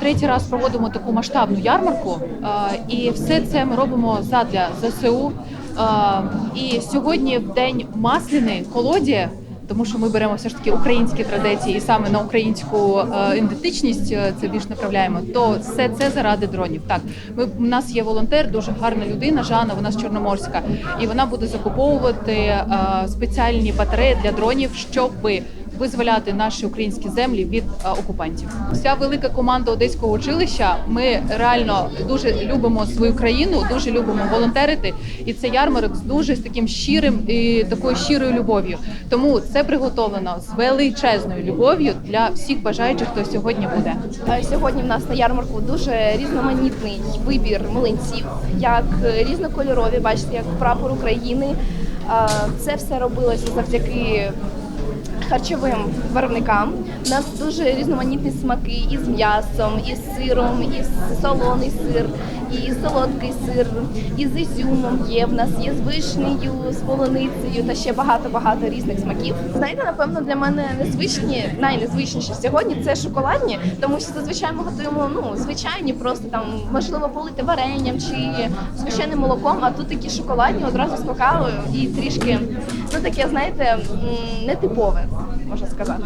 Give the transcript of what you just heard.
третій раз проводимо таку масштабну ярмарку, е, і все це ми робимо задля ЗСУ. Е, І сьогодні в день масляний колоді. Тому що ми беремо все ж таки українські традиції і саме на українську е, ідентичність це більш направляємо. То все це заради дронів. Так, ми у нас є волонтер, дуже гарна людина. Жанна, вона з Чорноморська, і вона буде закуповувати спеціальні батареї для дронів, щоби визволяти наші українські землі від е, окупантів. Вся велика команда одеського училища. Ми реально дуже любимо свою країну, дуже любимо волонтерити. І це ярмарок з дуже з таким щирим і такою щирою любов'ю. Тому це приготовлено з величезною любов'ю для всіх бажаючих, хто сьогодні буде. Е, Сьогодні в нас на ярмарку дуже різноманітний вибір млинців, як е, різнокольорові, бачите, як прапор України. Це все робилося завдяки харчовим виробникам. У нас дуже різноманітні смаки із м'ясом, із сиром, із солоний сир, і солодкий сир, і з ізюмом є. В нас є з вишнею, з полуницею та ще багато-багато різних смаків. Знаєте, напевно, для мене незвичні, найнезвичніші сьогодні це шоколадні, тому що зазвичай ми готуємо ну звичайні, просто там можливо полити варенням чи звичайним молоком. А тут такі шоколадні одразу з какао і трішки ну таке, знаєте, нетипове, можна сказати.